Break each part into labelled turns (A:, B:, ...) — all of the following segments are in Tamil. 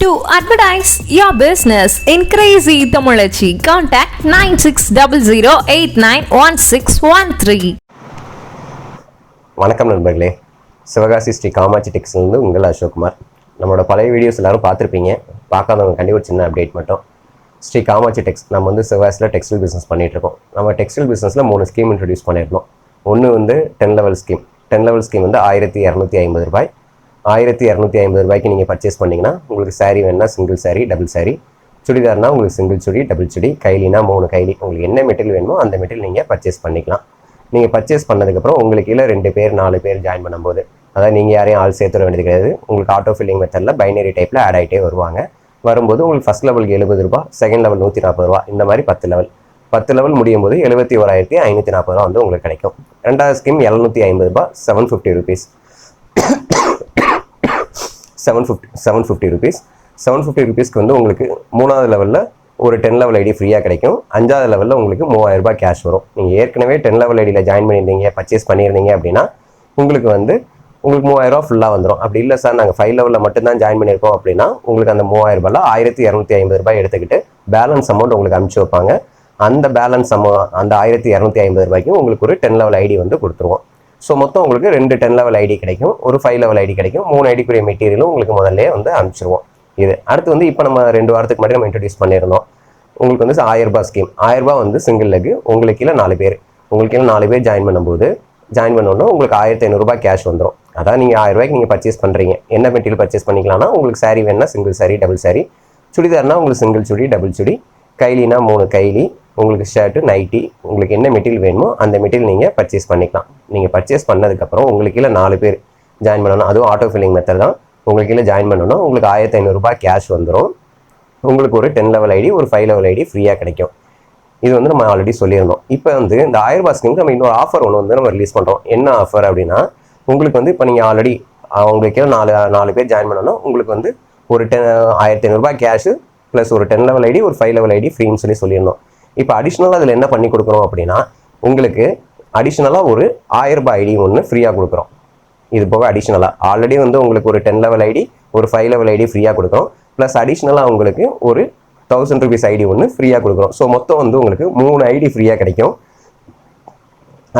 A: டூ அட்வடைஸ் யா பிஸ்னஸ் என்கிரேஜி இத்தமொலஜி contact nine six double zero eight nine one six one three
B: வணக்கம் நண்பர்களே. சிவகாசி ஸ்ரீ காமாட்சி டெக்ஸ்லேருந்து உங்கள் அசோக்குமார். நம்மளோட பழைய வீடியோஸ் எல்லாரும் பார்த்துருப்பீங்க. பார்க்காதவங்க கண்டிப்பாக சின்ன அப்டேட் மட்டும். ஸ்ரீ காமாட்சி டெக்ஸ் நம்ம வந்து சிவகாசியில் டெக்ஸ்டைல் பிஸ்னஸ் பண்ணிகிட்ருக்கோம் நம்ம டெக்ஸ்டைல் பிஸ்னஸில் மூணு ஸ்கீம் இன்ட்ரடியூஸ் பண்ணியிருந்தோம் ஒன்று வந்து ten level scheme ten level scheme வந்து ஆயிரத்தி இரநூத்தி ஐம்பது ரூபாய். ஆயிரத்தி இரநூத்தி ஐம்பது ரூபாய்க்கு நீங்கள் பர்ச்சேஸ் பண்ணிங்கன்னா உங்களுக்கு சாரீ வேணுன்னா சிங்கிள் சாரீ டபுள் சாரீ சுடிதார்னா உங்களுக்கு சிங்கிள் சுடி டபுள் சுடி கைலினா மூணு கைலி. உங்களுக்கு என்ன மெட்டீரியல் வேணுமோ அந்த மெட்டீரியல் நீங்கள் பர்ச்சேஸ் பண்ணிக்கலாம். நீங்கள் பர்ச்சேஸ் பண்ணதுக்கப்புறம் உங்களுக்கு இல்லை ரெண்டு பேர் நாலு பேர் ஜாயின் பண்ணும்போது அதாவது நீங்கள் யாரையும் ஆள் சேர்த்துட வேண்டியது கிடையாது. உங்களுக்கு ஆட்டோ ஃபில்லிங் மெத்தடில் பைனரி டைப்பில் ஆட் ஆகிட்டே வருவாங்க. வரும்போது உங்களுக்கு ஃபஸ்ட் லெவலுக்கு எழுபது ரூபா செகண்ட் லெவல் நூற்றி நாற்பது ரூபா இந்த மாதிரி பத்து லெவல் பத்து லெவல் முடியும் போது எழுபத்தி ஓராயிரத்தி ஐநூற்றி நாற்பது ரூபா வந்து உங்களுக்கு கிடைக்கும். ரெண்டாவது ஸ்கீம் எழுநூற்றி ஐம்பது ரூபா seven fifty rupees seven fifty seven fifty rupees seven fifty ருபீஸ்க்கு வந்து உங்களுக்கு மூணாவது லெவலில் ஒரு டென் லெவல் ஐடி ஃப்ரீயாக கிடைக்கும். அஞ்சாவது லெவலில் உங்களுக்கு மூவாயிரம் ரூபாய் கேஷ் வரும். நீங்கள் ஏற்கனவே டென் லெவல் ஐடியில் ஜாயின் பண்ணியிருந்தீங்க பர்ச்சேஸ் பண்ணியிருந்தீங்க அப்படின்னா உங்களுக்கு வந்து உங்களுக்கு மூவாயிரம் ரூபா ஃபுல்லாக வந்துடும் அப்படி இல்லை சார் நாங்கள் ஃபைவ் லெவலில் மட்டும்தான் ஜாயின் பண்ணியிருக்கோம் அப்படின்னா உங்களுக்கு அந்த மூவாயிரம் ரூபாயில் ஆயிரத்தி இரநூத்தி ஐம்பது ரூபாய் எடுத்துக்கிட்டு பேலன்ஸ் அமௌண்ட் உங்களுக்கு அனுப்பிச்சு வைப்பாங்க. அந்த பேலன்ஸ் அமௌ அந்த ஆயிரத்தி இரநூத்தி ஐம்பது ரூபாய்க்கு உங்களுக்கு ஒரு டென் லெவல் ஐடி வந்து கொடுத்துருவோம். ஸோ மொத்தம் உங்களுக்கு ரெண்டு டென் லெவல் ஐடி கிடைக்கும். ஒரு ஃபைவ் லெவல் ஐடி கிடைக்கும். மூணு ஐடிக்குரிய மெட்டீரியலும் உங்களுக்கு முதல்ல வந்து அனுப்பிச்சிருவோம். இது. அடுத்து வந்து இப்போ நம்ம ரெண்டு வாரத்துக்கு முன்னாடி நம்ம இன்ட்ரடியூஸ் பண்ணியிருந்தோம். உங்களுக்கு வந்து ஆயிரரூபா ஸ்கீம் ஆயிரரூபா வந்து சிங்கிள் லெக் உங்களுக்கு கீழே நாலு பேர். உங்களுக்கு கீழே நாலு பேர் ஜாயின் பண்ணும்போது ஜாயின் பண்ணோன்னா உங்களுக்கு ஆயிரத்தி ஐநூறுரூபா கேஷ் வந்துடும் அதான் நீங்கள் ஆயிரரூபாய்க்கு நீங்கள் பர்ச்சேஸ் பண்ணுறீங்க என்ன மெட்டீரியல் பர்ச்சேஸ் பண்ணிக்கலாம்னா உங்களுக்கு சாரீ வேணுன்னா சிங்கிள் சாரீ டபுள் saree. சுடிதார்னா உங்களுக்கு சிங்கிள் சுடி டபுள் சுடி. கைலினா மூணு கைலி. உங்களுக்கு ஷர்ட்டு நைட்டி உங்களுக்கு என்ன மெட்டீரியல் வேணுமோ அந்த மெட்டீரியல் நீங்கள் பர்ச்சேஸ் பண்ணிக்கலாம். நீங்கள் பர்ச்சேஸ் பண்ணதுக்கப்புறம் உங்களுக்கு இல்லை நாலு பேர் ஜாயின் பண்ணணும். அதுவும் ஆட்டோ ஃபில்லிங் மெத்தட் தான். உங்களுக்கு இல்லை ஜாயின் பண்ணணும். உங்களுக்கு ஆயிரத்தி ஐநூறுரூபா கேஷ் வந்துடும் உங்களுக்கு ஒரு டென் லெவல் ஐடி ஒரு ஃபைவ் லெவல் ஐடி ஃப்ரீயாக கிடைக்கும். இது வந்து நம்ம ஆல்ரெடி சொல்லியிருந்தோம். இப்போ வந்து இந்த ஆயிரம் ரூபாய் ஸ்கீமுக்கு நம்ம இன்னொரு ஆஃபர் ஒன்று வந்து நம்ம ரிலீஸ் பண்ணுறோம் என்ன ஆஃபர் அப்படின்னா உங்களுக்கு வந்து இப்போ நீங்கள் ஆல்ரெடி அவங்களுக்கு நாலு நாலு பேர் ஜாயின் பண்ணணும். உங்களுக்கு வந்து ஒரு டென் ஆயிரத்தி ஐநூறுரூபா கேஷு ப்ளஸ் ஒரு டென் லெவல் ஐடி ஒரு ஃபைவ் லெவல் ஐடி ஃப்ரீன்னு சொல்லி சொல்லியிருந்தோம். இப்போ அடிஷ்னலாக அதில் என்ன பண்ணி கொடுக்குறோம் அப்படின்னா உங்களுக்கு அடிஷ்னலாக ஒரு ஆயிரம் ரூபாய் ஐடி ஒன்று ஃப்ரீயாக கொடுக்குறோம். இது போக அடிஷ்னலாக ஆல்ரெடி வந்து உங்களுக்கு ஒரு டென் லெவல் ஐடி ஒரு ஃபைவ் லெவல் ஐடி ஃப்ரீயாக கொடுக்குறோம். ப்ளஸ் அடிஷ்னலாக உங்களுக்கு ஒரு தௌசண்ட் ருபீஸ் ஐடி ஒன்று ஃப்ரீயாக கொடுக்குறோம். ஸோ மொத்தம் வந்து உங்களுக்கு மூணு ஐடி ஃப்ரீயாக கிடைக்கும்.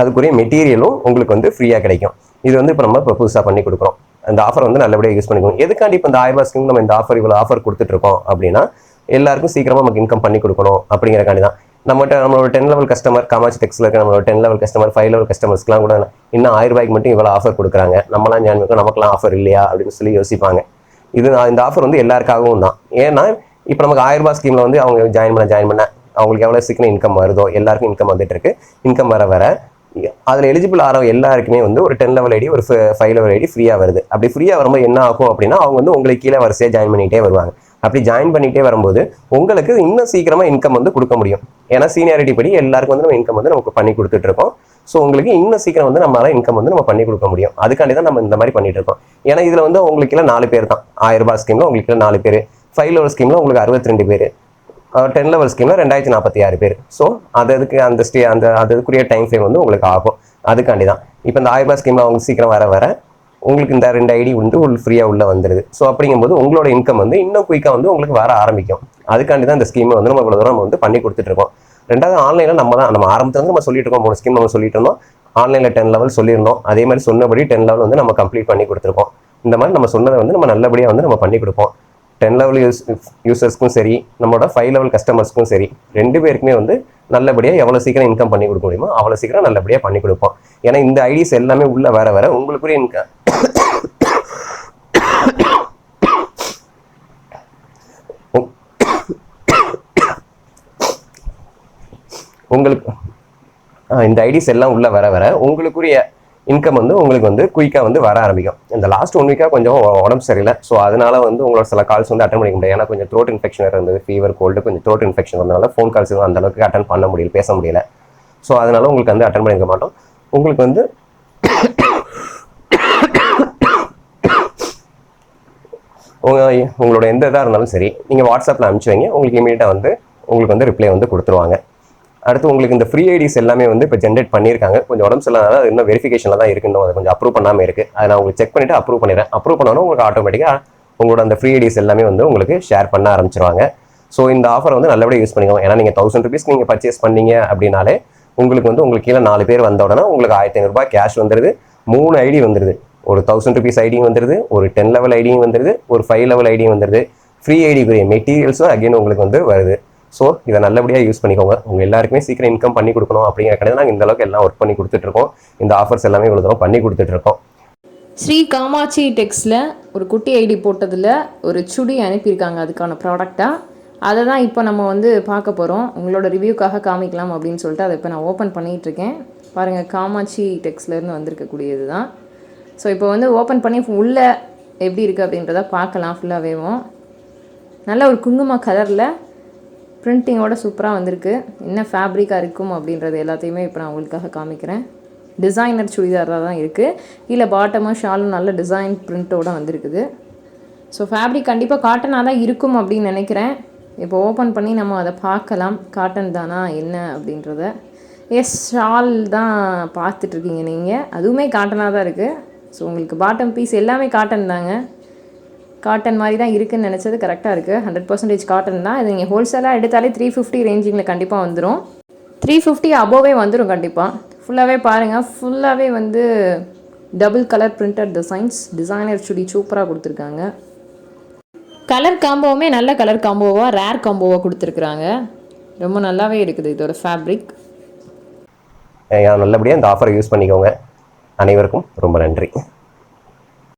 B: அதுக்குரிய மெட்டீரியலும் உங்களுக்கு வந்து ஃப்ரீயாக கிடைக்கும். இது வந்து இப்போ நம்ம இப்போ புதுசாக பண்ணி கொடுக்குறோம். அந்த ஆஃபர் வந்து நல்லபடியாக யூஸ் பண்ணிக்கணும். எதுக்காண்டி இப்போ இந்த ஆயிரம் ஸ்கீம் நம்ம இந்த ஆஃபர் இவ்வளோ ஆஃபர் கொடுத்துட்ருக்கோம் அப்படின்னா எல்லாருக்கும் சீக்கிரமாக நமக்கு இன்கம் பண்ணி கொடுக்கணும் அப்படிங்கிறக்காண்டி தான். நம்மகிட்ட நம்மளோட டென் லெவல் கஸ்டமர் காமாட்சி டெக்ஸில் இருக்க நம்மளோட ten level customer five level கஸ்டமர்ஸ்க்குலாம் கூட இன்னும் ஆயிரம் ரூபாய்க்கு மட்டும் இவ்வளோ ஆஃபர் கொடுக்குறாங்க. நம்மளாம் ஞான் வைக்கும் நமக்குலாம் ஆஃபர் இல்லையா அப்படின்னு சொல்லி யோசிப்பாங்க. இது இந்த ஆஃபர் வந்து எல்லாருக்காகவும் தான். ஏன்னா இப்போ நமக்கு ஆயிரம் ரூபாய் ஸ்கீமில் வந்து அவங்க ஜாயின் பண்ண ஜாயின் பண்ண அவங்களுக்கு எவ்வளோ சீக்கிரம் இன்கம் வருதோ எல்லாருக்கும் இன்கம் வந்துட்டு இருக்கு. இன்கம் வர வர அதில் எலிஜிபிள் ஆகிற எல்லாருக்குமே வந்து ஒரு டென் லெவல் ஐடி ஒரு ஃபைவ் லெவல் ஐடி ஃப்ரீயாக வருது. அப்படி ஃப்ரீயாக வரும்போது என்ன ஆகும் அப்படின்னா அவங்க வந்து உங்களுக்கு கீழே வரிசையாக ஜாயின் பண்ணிகிட்டே வருவாங்க. அப்படி ஜாயின் பண்ணிகிட்டே வரும்போது உங்களுக்கு இன்னும் சீக்கிரமாக இன்கம் வந்து கொடுக்க முடியும். ஏன்னா சீனியாரிட்டி படி எல்லாருக்கும் வந்து நம்ம இன்கம் வந்து நமக்கு பண்ணி கொடுத்துட்டு இருக்கோம். ஸோ உங்களுக்கு இன்னும் சீக்கிரம் வந்து நம்மளால இன்கம் வந்து நம்ம பண்ணி கொடுக்க முடியும். அதுக்காண்டி தான் நம்ம இந்த மாதிரி பண்ணிட்டு இருக்கோம். ஏன்னா இதில் வந்து உங்களுக்கு நாலு பேர் தான். ஆயிரம் ரூபாய் ஸ்கீமில் உங்களுக்கு நாலு பேர். ஃபைவ் லெவல் ஸ்கீமில் உங்களுக்கு அறுபத்தி ரெண்டு பேர் டென் லெவல் ஸ்கீமில் ரெண்டாயிரத்தி நாற்பத்தி ஆறு பேர். ஸோ அது அதுக்கு அந்த ஸ்டே அந்த அதுக்குரிய டைம் ஃப்ரேம் வந்து உங்களுக்கு ஆகும். அதுக்காண்டி தான். இப்போ இந்த ஆயிரம் ரூபாய் ஸ்கீமில் அவங்க சீக்கிரம் வர வர உங்களுக்கு இந்த ரெண்டு ஐடி வந்து உள் ஃப்ரீயாக உள்ளே வந்துடுது ஸோ அப்படிங்கும்போது உங்களோட இன்கம் வந்து இன்னும் குயிக்காக வந்து உங்களுக்கு வர ஆரம்பிக்கும். அதுக்காண்டி தான் இந்த ஸ்கீமை வந்து நம்ம இவ்வளோ தூரம் நம்ம வந்து பண்ணி கொடுத்துட்ருக்கோம் ரெண்டாவது ஆன்லைனில் நம்ம தான் நம்ம ஆரம்பத்தில் வந்து நம்ம சொல்லிட்டு இருக்கோம் மூணு ஸ்கீம் நம்ம சொல்லிட்டு இருந்தோம். ஆன்லைனில் டென் லெவல் சொல்லியிருந்தோம். அதே மாதிரி சொன்னபடி டென் லெவல் வந்து நம்ம கம்ப்ளீட் பண்ணி கொடுத்துருக்கோம். இந்த மாதிரி நம்ம சொன்னதை வந்து நம்ம நல்லபடியாக வந்து நம்ம பண்ணி கொடுப்போம். டென் லெவல் யூஸ் யூசர்ஸ்க்கும் சரி நம்மளோட ஃபைவ் லெவல் கஸ்டமர்ஸ்க்கும் சரி ரெண்டு பேருக்குமே வந்து நல்லபடியாக எவ்வளோ சீக்கிரம் இன்கம் பண்ணி கொடுக்க முடியுமோ அவ்வளோ சீக்கிரம் நல்லபடியாக பண்ணி கொடுப்போம். ஏன்னா இந்த ஐடிஸ் எல்லாமே உள்ள வர வர உங்களுக்குரிய இன்கம் உங்களுக்கு இந்த ஐடிஸ் எல்லாம் உள்ள வர வர உங்களுக்குரிய இன்கம் வந்து உங்களுக்கு வந்து குயிக்காக வந்து வர ஆரம்பிக்கும். இந்த லாஸ்ட் ஒன் வீக்காக கொஞ்சம் உடம்பு சரியில்லை. ஸோ அதனால வந்து உங்களோட சில கால்ஸ் வந்து அட்டன் பண்ணிக்க முடியாது ஏன்னா கொஞ்சம் த்ரோட் இன்ஃபெக்ஷன் இருந்தது ஃபீவர் கோல்டு கொஞ்சம் த்ரோட் இன்ஃபெக்ஷன் இருந்தனால ஃபோன் கால்ஸ் அந்த அளவுக்கு அட்டன் பண்ண முடியல பேச முடியல. ஸோ அதனால உங்களுக்கு வந்து அட்டன் பண்ணிக்க மாட்டோம். உங்களுக்கு வந்து உங்களோட எந்த இதாக இருந்தாலும் சரி நீங்கள் வாட்ஸ்அப்பில் அனுப்பிச்சி வைங்க. உங்களுக்கு இமீடியட்டாக வந்து உங்களுக்கு வந்து ரிப்ளை வந்து கொடுத்துருவாங்க. அடுத்து உங்களுக்கு இந்த ஃப்ரீ ஐடிஸ் எல்லாமே வந்து இப்போ ஜென்ரேட் பண்ணியிருக்காங்க. கொஞ்சம் உடம்பு சரியில்லாத இன்னும் வெரிஃபிகேஷனில் தான் இருக்கு அதை கொஞ்சம் அப்ரூவ் பண்ணாமல் இருக்குது அதை நான் உங்களுக்கு செக் பண்ணிவிட்டு அப்ரூவ் பண்ணிடுறேன். அப்ரூவ் பண்ணணும் உங்களுக்கு ஆட்டோமேட்டிக்காக உங்களோட அந்த ஃப்ரீ ஐடிஸ் எல்லாமே வந்து உங்களுக்கு ஷேர் பண்ண ஆரம்பிச்சிருவாங்க. ஸோ இந்த ஆஃபரை வந்து நல்லபடியாக யூஸ் பண்ணிக்கோங்க. ஏன்னா நீங்கள் தௌசண்ட் ருபீஸ் நீங்கள் பர்ச்சேஸ் பண்ணீங்க அப்படின்னாலே உங்களுக்கு வந்து உங்களுக்கு கீழே நாலு பேர் வந்த உடனே உங்களுக்கு ஆயிரத்தி ஐநூறுபா கேஷ் வந்துடுது மூணு ஐடி வந்துடுது ஒரு தௌசண்ட் ருபீஸ் ஐடியும் வந்துடுது ஒரு டென் லெவல் ஐடியும் வந்துடுது ஒரு ஃபைவ் லெவல் ஐடியும் வந்துடுது ஃப்ரீ ஐடிக்குரிய மெட்டீரியல்ஸும் அகைன் உங்களுக்கு வந்து வருது. ஸோ இதை நல்லபடியாக யூஸ் பண்ணிக்கோங்க. உங்கள் எல்லாருக்குமே சீக்கிரம் இன்கம் பண்ணி கொடுக்கணும் அப்படிங்கிற கடையில் நாங்கள் இந்த அளவுக்கு எல்லாம் ஒர்க் பண்ணி கொடுத்துட்ருக்கோம். இந்த ஆஃபர்ஸ் எல்லாமே இவ்வளோ தூரம் பண்ணி கொடுத்துட்ருக்கோம்.
A: ஸ்ரீ காமாட்சி டெக்ஸில் ஒரு குட்டி ஐடி போட்டதில் ஒரு சுடி அனுப்பியிருக்காங்க. அதுக்கான ப்ராடக்டாக அதை தான் இப்போ நம்ம வந்து பார்க்க போகிறோம் உங்களோட ரிவ்யூக்காக காமிக்கலாம் அப்படின்னு சொல்லிட்டு அதை இப்போ நான் ஓப்பன் பண்ணிகிட்டு இருக்கேன் பாருங்கள் காமாட்சி டெக்ஸ்லேருந்து வந்திருக்கக்கூடியது தான். ஸோ இப்போ வந்து ஓப்பன் பண்ணி உள்ளே எப்படி இருக்குது அப்படின்றத பார்க்கலாம் ஃபுல்லாகவேவும் நல்ல ஒரு குங்கும கலரில் பிரிண்டிங்கோட சூப்பராக வந்திருக்கு. என்ன ஃபேப்ரிக்காக இருக்கும் அப்படின்றது எல்லாத்தையுமே இப்போ நான் உங்களுக்காக காமிக்கிறேன். டிசைனர் சுடிதாராக தான் இருக்குது கீழே பாட்டமும் ஷாலும் நல்ல டிசைன் பிரிண்ட்டோட வந்திருக்குது. ஸோ ஃபேப்ரிக் கண்டிப்பாக காட்டனாக தான் இருக்கும் அப்படின்னு நினைக்கிறேன். இப்போ ஓப்பன் பண்ணி நம்ம அதை பார்க்கலாம். காட்டன் தானா என்ன அப்படின்றத. எஸ் ஷால் தான் பார்த்துட்ருக்கீங்க நீங்கள் அதுவுமே காட்டனாக தான் இருக்குது ஸோ உங்களுக்கு பாட்டம் பீஸ் எல்லாமே காட்டன் தாங்க. காட்டன் மாதிரி தான் இருக்குதுன்னு நினச்சது கரெக்டாக இருக்குது ஹண்ட்ரட் பர்சன்டேஜ் காட்டன் தான். இது நீங்கள் ஹோல்சேலாக எடுத்தாலே த்ரீ ஃபிஃப்டி ரேஞ்சிங்கில் கண்டிப்பாக வந்துடும் த்ரீ ஃபிஃப்டி அபோவே வந்துடும் கண்டிப்பாக ஃபுல்லாகவே பாருங்கள் ஃபுல்லாகவே வந்து double colour printed designs designer chudi சூப்பராக கொடுத்துருக்காங்க. கலர் காம்போவுமே நல்ல கலர் காம்போவாக ரேர் காம்போவாக கொடுத்துருக்குறாங்க. ரொம்ப நல்லாவே இருக்குது இதோட ஃபேப்ரிக்
B: நல்லபடியாக இந்த ஆஃபரை யூஸ் பண்ணிக்கோங்க. அனைவருக்கும் ரொம்ப நன்றி.